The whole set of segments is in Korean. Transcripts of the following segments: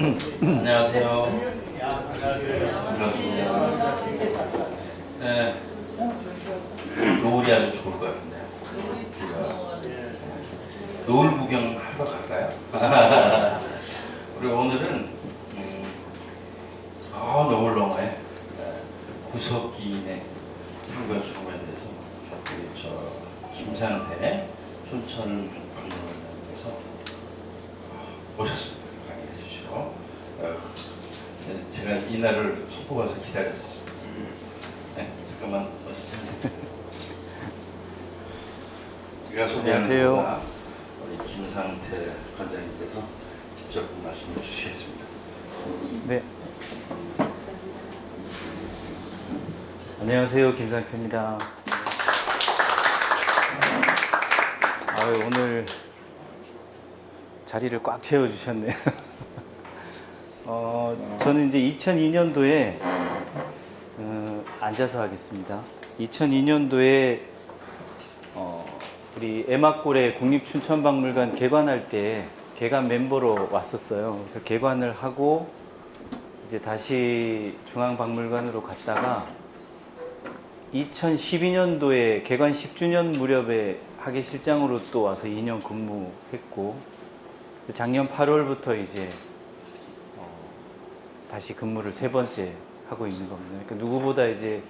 안녕하세요. 반갑습니다. 네. 노을이 아주 좋을 것 같은데요. 우리가 노을 구경 하러 갈까요? 우리 오늘은 음, 저 노을 너머에 네, 구석기인의 소문에서 우리 저 김상태 춘천 박물관에서 오셨습니다. 강의해 주시고 어, 네, 제가 이 날을 손꼽아서 기다렸습니다. 네, 잠깐만 오시죠. 제가 소개하는 우리 김상태 관장님께서 직접 말씀해 주시겠습니다. 네. 안녕하세요. 김상태입니다. 아유, 오늘 자리를 꽉 채워주셨네요. 어, 저는 이제 2002년도에 어, 앉아서 하겠습니다. 2002년도에 어, 우리 에마골의 국립춘천박물관 개관할 때 개관 멤버로 왔었어요. 그래서 개관을 하고 이제 다시 중앙박물관으로 갔다가 2012년도에 개관 10주년 무렵에 학예실장으로 또 와서 2년 근무했고 작년 8월부터 이제 어, 다시 근무를 세 번째 하고 있는 겁니다. 그러니까 누구보다 이제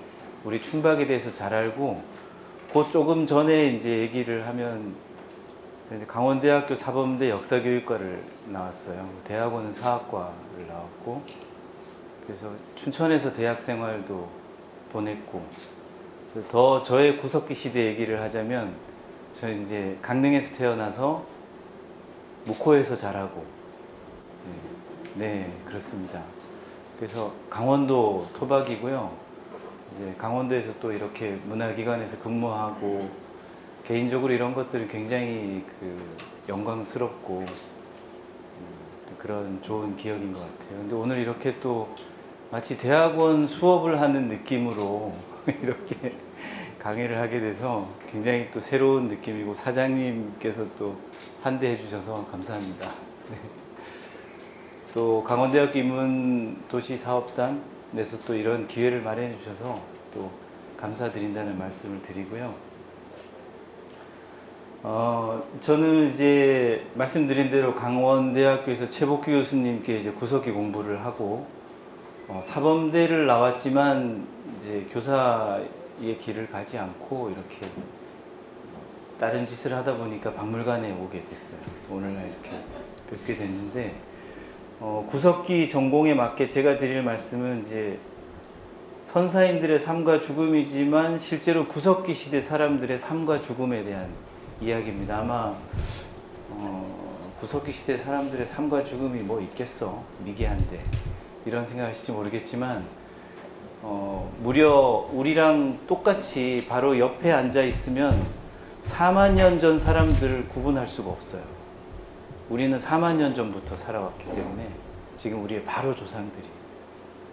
우리 춘박에 대해서 잘 알고 그 조금 전에 이제 얘기를 하면 강원대학교 사범대 역사교육과를 나왔어요. 대학원은 사학과를 나왔고 그래서 춘천에서 대학 생활도 보냈고 더 저의 구석기 시대 얘기를 하자면 저 이제 강릉에서 태어나서 목포에서 자라고 네, 네 그렇습니다. 그래서 강원도 토박이고요. 이제 강원도에서 또 이렇게 문화기관에서 근무하고 개인적으로 이런 것들이 굉장히 그 영광스럽고 음, 그런 좋은 기억인 것 같아요. 근데 오늘 이렇게 또 마치 대학원 수업을 하는 느낌으로 이렇게 강의를 하게 돼서 굉장히 또 새로운 느낌이고 사장님께서 또 한대해 주셔서 감사합니다. 네. 또 강원대학교 인문도시사업단에서 또 이런 기회를 마련해 주셔서 또 감사드린다는 말씀을 드리고요. 어, 저는 이제 말씀드린 대로 강원대학교에서 최복규 교수님께 이제 구석기 공부를 하고 어, 사범대를 나왔지만 이제 교사의 길을 가지 않고 이렇게 다른 짓을 하다 보니까 박물관에 오게 됐어요. 그래서 오늘날 이렇게 뵙게 됐는데 어, 구석기 전공에 맞게 제가 드릴 말씀은 이제 선사인들의 삶과 죽음이지만 실제로 구석기 시대 사람들의 삶과 죽음에 대한 이야기입니다. 아마 어, 구석기 시대 사람들의 삶과 죽음이 뭐 있겠어 미개한데 이런 생각하실지 모르겠지만 어, 무려 우리랑 똑같이 바로 옆에 앉아 있으면 4만 년 전 사람들을 구분할 수가 없어요. 우리는 4만 년 전부터 살아왔기 때문에 지금 우리의 바로 조상들이.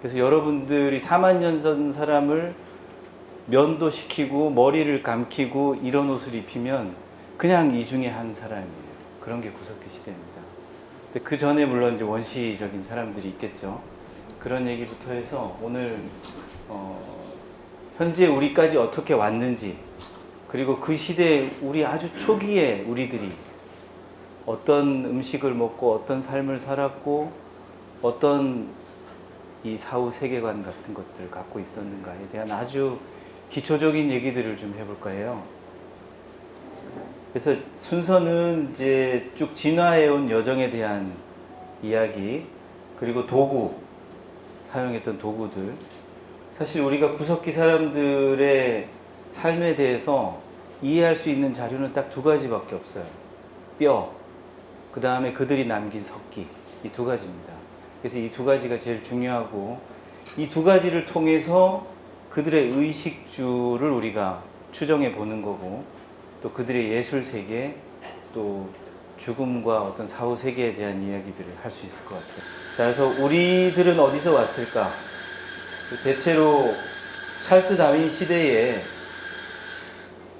그래서 여러분들이 4만 년 전 사람을 면도시키고 머리를 감기고 이런 옷을 입히면 그냥 이 중에 한 사람이에요. 그런 게 구석기 시대입니다. 근데 그 전에 물론 이제 원시적인 사람들이 있겠죠. 그런 얘기부터 해서 오늘 어, 현재 우리까지 어떻게 왔는지 그리고 그 시대 우리 아주 초기에 우리들이 어떤 음식을 먹고 어떤 삶을 살았고 어떤 이 사후 세계관 같은 것들을 갖고 있었는가에 대한 아주 기초적인 얘기들을 좀 해볼까 해요. 그래서 순서는 이제 쭉 진화해온 여정에 대한 이야기, 그리고 도구, 사용했던 도구들. 사실 우리가 구석기 사람들의 삶에 대해서 이해할 수 있는 자료는 딱 두 가지밖에 없어요. 뼈, 그 다음에 그들이 남긴 석기. 이 두 가지입니다. 그래서 이 두 가지가 제일 중요하고, 이 두 가지를 통해서 그들의 의식주를 우리가 추정해 보는 거고, 또 그들의 예술 세계, 또 죽음과 어떤 사후 세계에 대한 이야기들을 할 수 있을 것 같아요. 자, 그래서 우리들은 어디서 왔을까? 대체로 찰스 다윈 시대에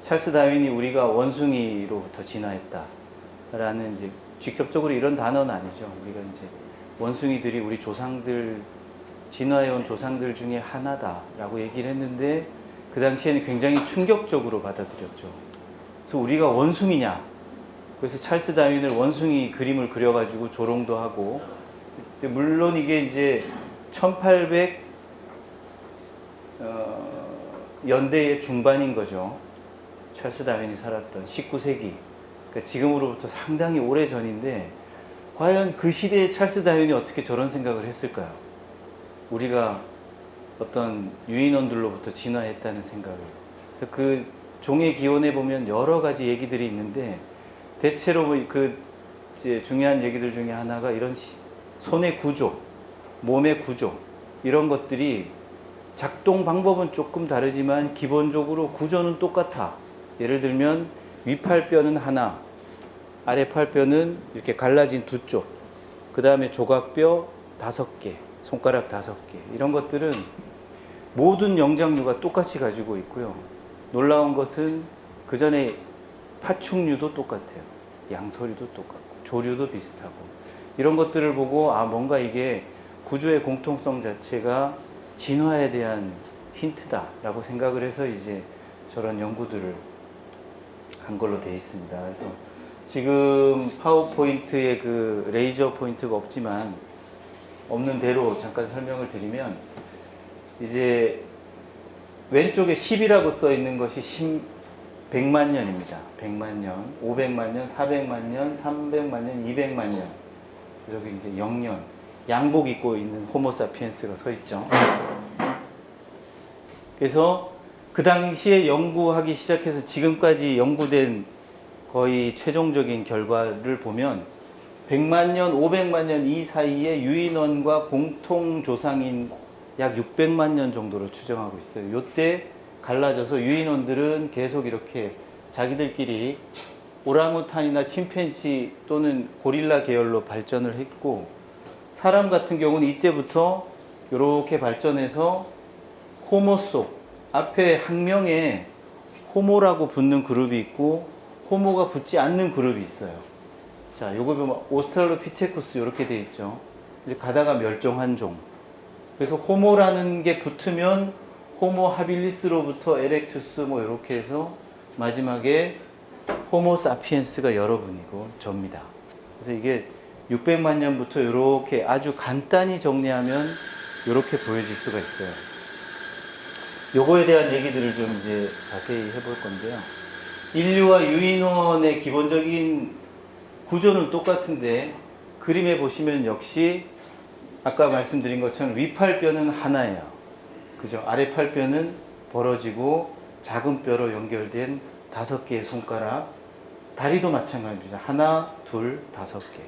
찰스 다윈이 우리가 원숭이로부터 진화했다 라는 이제 직접적으로 이런 단어는 아니죠. 우리가 이제 원숭이들이 우리 조상들 진화해온 조상들 중에 하나다라고 얘기를 했는데 그 당시에는 굉장히 충격적으로 받아들였죠. 그래서 우리가 원숭이냐? 그래서 찰스 다윈을 원숭이 그림을 그려가지고 조롱도 하고 물론 이게 이제 1800 어, 연대의 중반인 거죠. 찰스 다윈이 살았던 19세기. 그러니까 지금으로부터 상당히 오래 전인데 과연 그 시대의 찰스 다윈이 어떻게 저런 생각을 했을까요? 우리가 어떤 유인원들로부터 진화했다는 생각을. 그래서 그 종의 기원에 보면 여러 가지 얘기들이 있는데 대체로 뭐그 이제 중요한 얘기들 중에 하나가 이런 시- 손의 구조, 몸의 구조 이런 것들이 작동 방법은 조금 다르지만 기본적으로 구조는 똑같아. 예를 들면 위팔뼈는 하나, 아래 팔뼈는 이렇게 갈라진 두 쪽, 그 다음에 조각뼈 다섯 개, 손가락 다섯 개 이런 것들은 모든 영장류가 똑같이 가지고 있고요. 놀라운 것은 그 전에 파충류도 똑같아요. 양서류도 똑같고 조류도 비슷하고 이런 것들을 보고 아 뭔가 이게 구조의 공통성 자체가 진화에 대한 힌트다라고 생각을 해서 이제 저런 연구들을 한 걸로 돼 있습니다. 그래서 지금 파워포인트에 그 레이저 포인트가 없지만 없는 대로 잠깐 설명을 드리면 이제 왼쪽에 10이라고 써 있는 것이 10, 100만 년입니다. 100만 년, 500만 년, 400만 년, 300만 년, 200만 년. 여기 이제 0년. 양복 입고 있는 호모사피엔스가 서 있죠. 그래서 그 당시에 연구하기 시작해서 지금까지 연구된 거의 최종적인 결과를 보면 100만 년, 500만 년 이 사이에 유인원과 공통 조상인 약 600만 년 정도로 추정하고 있어요. 요때 갈라져서 유인원들은 계속 이렇게 자기들끼리 오랑우탄이나 침팬지 또는 고릴라 계열로 발전을 했고 사람 같은 경우는 이때부터 이렇게 발전해서 호모소 앞에 학명에 호모라고 붙는 그룹이 있고 호모가 붙지 않는 그룹이 있어요. 자, 요거 보면 오스트랄로피테쿠스 이렇게 돼 있죠. 이제 가다가 멸종한 종. 그래서 호모라는 게 붙으면 호모 하빌리스로부터 에렉투스 뭐 이렇게 해서 마지막에 호모 사피엔스가 여러분이고 접니다. 그래서 이게 600만 년부터 이렇게 아주 간단히 정리하면 이렇게 보여질 수가 있어요. 요거에 대한 얘기들을 좀 이제 자세히 해볼 건데요. 인류와 유인원의 기본적인 구조는 똑같은데 그림에 보시면 역시 아까 말씀드린 것처럼 위팔뼈는 하나예요. 그죠? 아래팔뼈는 벌어지고 작은 뼈로 연결된 다섯 개의 손가락. 다리도 마찬가지입니다. 하나, 둘, 다섯 개.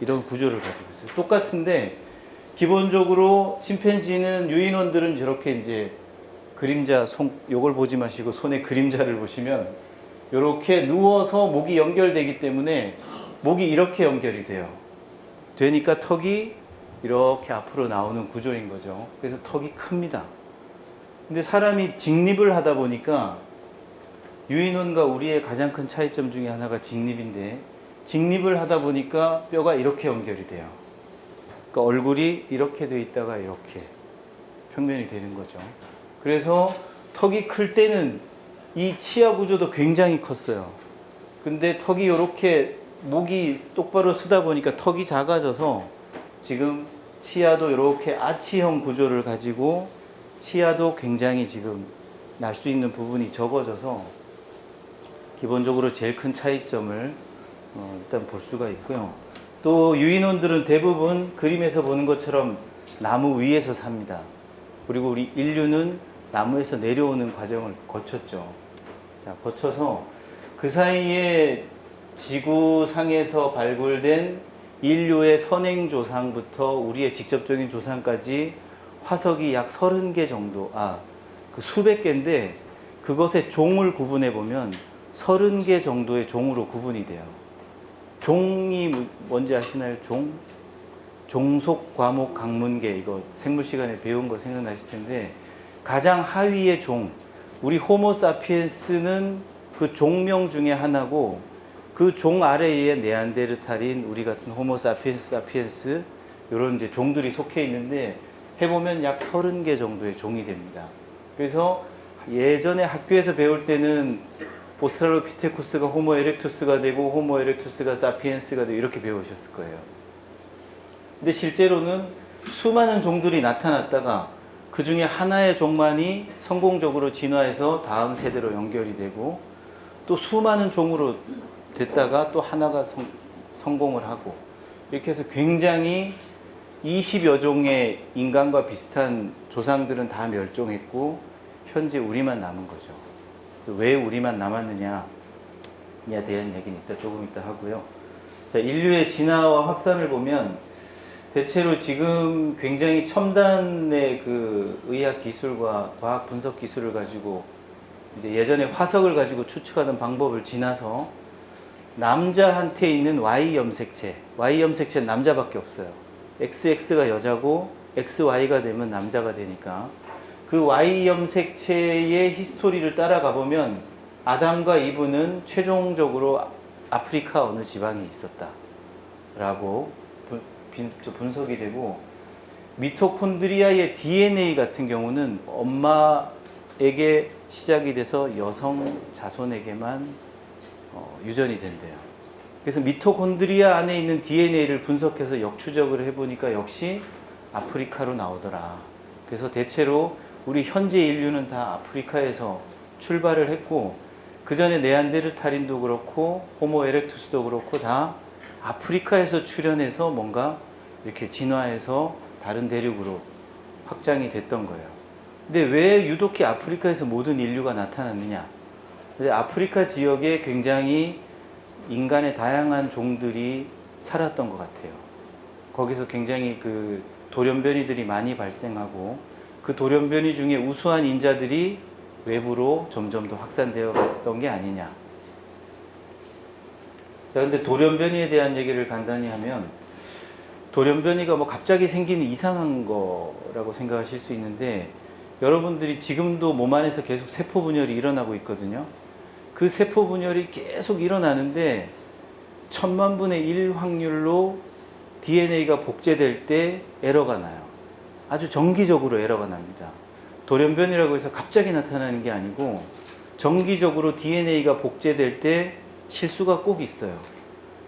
이런 구조를 가지고 있어요. 똑같은데 기본적으로 침팬지는 유인원들은 저렇게 이제 그림자 손 요걸 보지 마시고 손에 그림자를 보시면 이렇게 누워서 목이 연결되기 때문에 목이 이렇게 연결이 돼요. 되니까 턱이 이렇게 앞으로 나오는 구조인 거죠. 그래서 턱이 큽니다. 근데 사람이 직립을 하다 보니까 유인원과 우리의 가장 큰 차이점 중에 하나가 직립인데 직립을 하다 보니까 뼈가 이렇게 연결이 돼요. 그러니까 얼굴이 이렇게 돼 있다가 이렇게 평면이 되는 거죠. 그래서 턱이 클 때는 이 치아 구조도 굉장히 컸어요. 근데 턱이 이렇게 목이 똑바로 쓰다 보니까 턱이 작아져서 지금 치아도 이렇게 아치형 구조를 가지고 치아도 굉장히 지금 날 수 있는 부분이 적어져서 기본적으로 제일 큰 차이점을 어, 일단 볼 수가 있고요. 또 유인원들은 대부분 그림에서 보는 것처럼 나무 위에서 삽니다. 그리고 우리 인류는 나무에서 내려오는 과정을 거쳤죠. 자, 거쳐서 그 사이에 지구상에서 발굴된 인류의 선행 조상부터 우리의 직접적인 조상까지 화석이 약 30개 정도, 아, 그 수백 개인데 그것의 종을 구분해 보면 30개 정도의 종으로 구분이 돼요. 종이 뭔지 아시나요? 종? 종속, 과목, 강문계 이거 생물 시간에 배운 거 생각나실 텐데 가장 하위의 종, 우리 호모사피엔스는 그 종명 중에 하나고 그 종 아래에 네안데르탈인 우리 같은 호모사피엔스 사피엔스 이런 이제 종들이 속해 있는데 해보면 약 30개 정도의 종이 됩니다. 그래서 예전에 학교에서 배울 때는 오스트랄로피테쿠스가 호모 에렉투스가 되고 호모 에렉투스가 사피엔스가 되고 이렇게 배우셨을 거예요. 근데 실제로는 수많은 종들이 나타났다가 그 중에 하나의 종만이 성공적으로 진화해서 다음 세대로 연결이 되고 또 수많은 종으로 됐다가 또 하나가 성, 성공을 하고 이렇게 해서 굉장히 20여 종의 인간과 비슷한 조상들은 다 멸종했고 현재 우리만 남은 거죠. 왜 우리만 남았느냐에 대한 얘기는 이따 조금 이따 하고요. 자, 인류의 진화와 확산을 보면 대체로 지금 굉장히 첨단의 그 의학 기술과 과학 분석 기술을 가지고 이제 예전에 화석을 가지고 추측하던 방법을 지나서 남자한테 있는 Y 염색체, Y 염색체는 남자밖에 없어요. XX가 여자고 XY가 되면 남자가 되니까 그 Y 염색체의 히스토리를 따라가 보면 아담과 이브는 최종적으로 아프리카 어느 지방에 있었다라고 분석이 되고 미토콘드리아의 DNA 같은 경우는 엄마에게 시작이 돼서 여성 자손에게만 어, 유전이 된대요. 그래서 미토콘드리아 안에 있는 DNA를 분석해서 역추적을 해보니까 역시 아프리카로 나오더라. 그래서 대체로 우리 현재 인류는 다 아프리카에서 출발을 했고 그 전에 네안데르탈인도 그렇고 호모 에렉투스도 그렇고 다 아프리카에서 출현해서 뭔가 이렇게 진화해서 다른 대륙으로 확장이 됐던 거예요. 근데 왜 유독히 아프리카에서 모든 인류가 나타났느냐? 근데 아프리카 지역에 굉장히 인간의 다양한 종들이 살았던 것 같아요. 거기서 굉장히 그 돌연변이들이 많이 발생하고 그 돌연변이 중에 우수한 인자들이 외부로 점점 더 확산되어 갔던 게 아니냐. 자, 근데 돌연변이에 대한 얘기를 간단히 하면 돌연변이가 뭐 갑자기 생기는 이상한 거라고 생각하실 수 있는데 여러분들이 지금도 몸 안에서 계속 세포 분열이 일어나고 있거든요. 그 세포 분열이 계속 일어나는데 천만 분의 일 확률로 DNA가 복제될 때 에러가 나요. 아주 정기적으로 에러가 납니다. 돌연변이라고 해서 갑자기 나타나는 게 아니고 정기적으로 DNA가 복제될 때 실수가 꼭 있어요.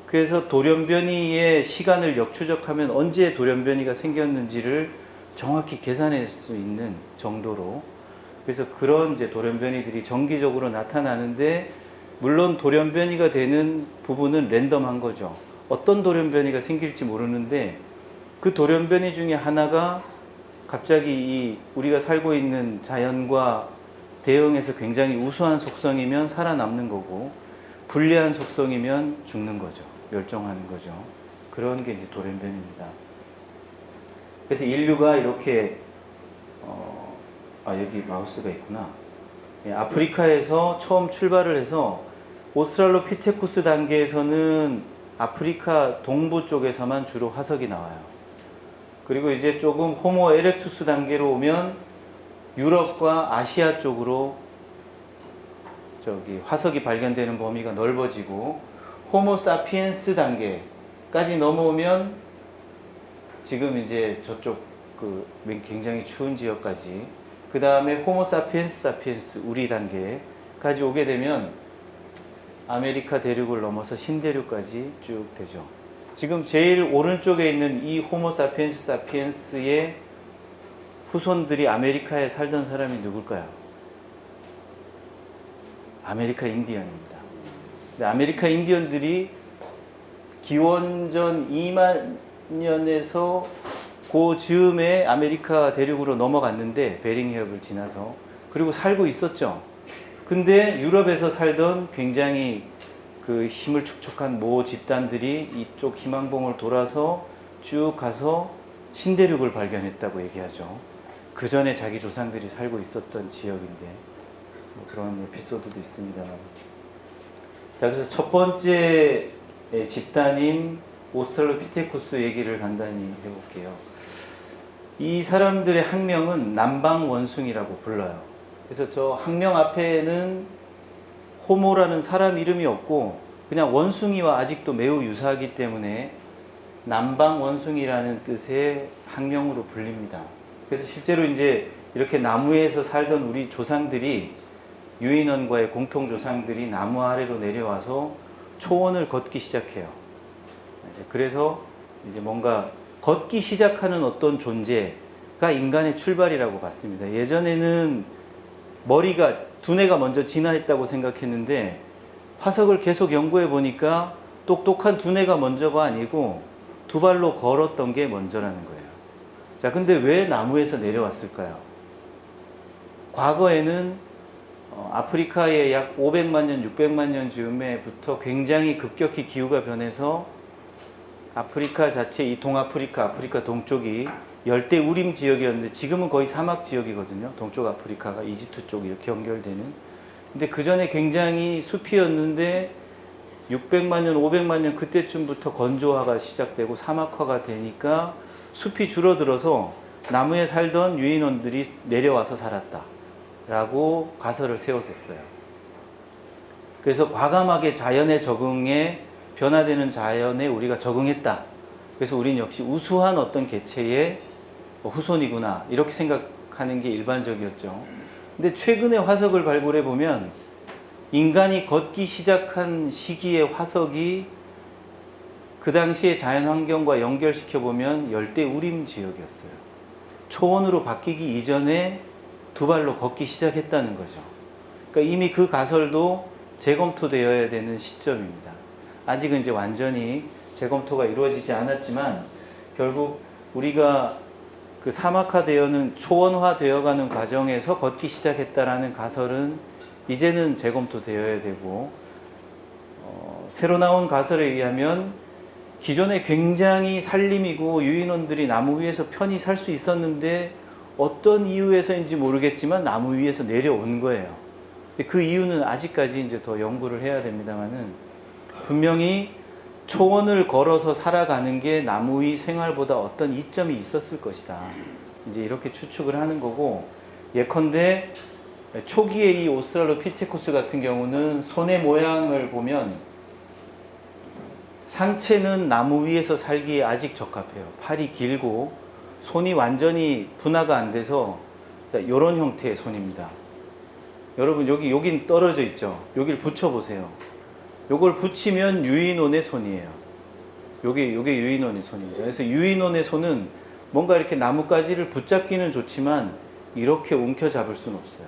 그래서 돌연변이의 시간을 역추적하면 언제 돌연변이가 생겼는지를 정확히 계산할 수 있는 정도로 그래서 그런 이제 돌연변이들이 정기적으로 나타나는데 물론 돌연변이가 되는 부분은 랜덤한 거죠. 어떤 돌연변이가 생길지 모르는데 그 돌연변이 중에 하나가 갑자기 이 우리가 살고 있는 자연과 대응해서 굉장히 우수한 속성이면 살아남는 거고 불리한 속성이면 죽는 거죠. 멸종하는 거죠. 그런 게 이제 돌연변입니다. 그래서 인류가 이렇게 어, 아 여기 마우스가 있구나. 예, 아프리카에서 처음 출발을 해서 오스트랄로피테쿠스 단계에서는 아프리카 동부 쪽에서만 주로 화석이 나와요. 그리고 이제 조금 호모 에렉투스 단계로 오면 유럽과 아시아 쪽으로 저기 화석이 발견되는 범위가 넓어지고 호모 사피엔스 단계까지 넘어오면 지금 이제 저쪽 그 굉장히 추운 지역까지 그 다음에 호모 사피엔스 사피엔스 우리 단계까지 오게 되면 아메리카 대륙을 넘어서 신대륙까지 쭉 되죠. 지금 제일 오른쪽에 있는 이 호모 사피엔스 사피엔스의 후손들이 아메리카에 살던 사람이 누굴까요? 아메리카 인디언입니다. 아메리카 인디언들이 기원전 2만 년에서 그 즈음에 아메리카 대륙으로 넘어갔는데 베링 해협을 지나서 그리고 살고 있었죠. 근데 유럽에서 살던 굉장히 그 힘을 축적한 모 집단들이 이쪽 희망봉을 돌아서 쭉 가서 신대륙을 발견했다고 얘기하죠. 그 전에 자기 조상들이 살고 있었던 지역인데 뭐 그런 에피소드도 있습니다. 자, 그래서 첫 번째 예, 집단인 오스트랄로피테쿠스 얘기를 간단히 해볼게요. 이 사람들의 학명은 남방 원숭이라고 불러요. 그래서 저 학명 앞에는 호모라는 사람 이름이 없고 그냥 원숭이와 아직도 매우 유사하기 때문에 남방 원숭이라는 뜻의 학명으로 불립니다. 그래서 실제로 이제 이렇게 나무에서 살던 우리 조상들이 유인원과의 공통 조상들이 나무 아래로 내려와서 초원을 걷기 시작해요. 그래서 이제 뭔가 걷기 시작하는 어떤 존재가 인간의 출발이라고 봤습니다. 예전에는 머리가 두뇌가 먼저 진화했다고 생각했는데 화석을 계속 연구해 보니까 똑똑한 두뇌가 먼저가 아니고 두 발로 걸었던 게 먼저라는 거예요. 자, 근데 왜 나무에서 내려왔을까요? 과거에는 어, 아프리카의 약 500만 년, 600만 년 즈음에부터 굉장히 급격히 기후가 변해서 아프리카 자체 이 동아프리카, 아프리카 동쪽이 열대 우림 지역이었는데 지금은 거의 사막 지역이거든요. 동쪽 아프리카가 이집트 쪽 이렇게 연결되는. 근데 그 전에 굉장히 숲이었는데 600만 년, 500만 년 그때쯤부터 건조화가 시작되고 사막화가 되니까 숲이 줄어들어서 나무에 살던 유인원들이 내려와서 살았다. 라고 가설을 세웠었어요. 그래서 과감하게 자연에 적응해 변화되는 자연에 우리가 적응했다. 그래서 우리는 역시 우수한 어떤 개체의 후손이구나. 이렇게 생각하는 게 일반적이었죠. 근데 최근에 화석을 발굴해 보면 인간이 걷기 시작한 시기의 화석이 그 당시의 자연 환경과 연결시켜 보면 열대 우림 지역이었어요. 초원으로 바뀌기 이전에 두 발로 걷기 시작했다는 거죠. 그러니까 이미 그 가설도 재검토되어야 되는 시점입니다. 아직은 이제 완전히 재검토가 이루어지지 않았지만 결국 우리가 그 사막화되어는 초원화되어가는 과정에서 걷기 시작했다라는 가설은 이제는 재검토되어야 되고 어, 새로 나온 가설에 의하면 기존에 굉장히 산림이고 유인원들이 나무 위에서 편히 살 수 있었는데 어떤 이유에서인지 모르겠지만 나무 위에서 내려온 거예요. 그 이유는 아직까지 이제 더 연구를 해야 됩니다만은 분명히 초원을 걸어서 살아가는 게 나무 위 생활보다 어떤 이점이 있었을 것이다. 이제 이렇게 추측을 하는 거고 예컨대 초기의 이 오스트랄로피테쿠스 같은 경우는 손의 모양을 보면 상체는 나무 위에서 살기에 아직 적합해요. 팔이 길고 손이 완전히 분화가 안 돼서 자, 이런 형태의 손입니다. 여러분 여기 여긴 떨어져 있죠. 여기를 붙여 보세요. 요걸 붙이면 유인원의 손이에요. 요게 요게 유인원의 손입니다. 그래서 유인원의 손은 뭔가 이렇게 나뭇가지를 붙잡기는 좋지만 이렇게 움켜 잡을 수는 없어요.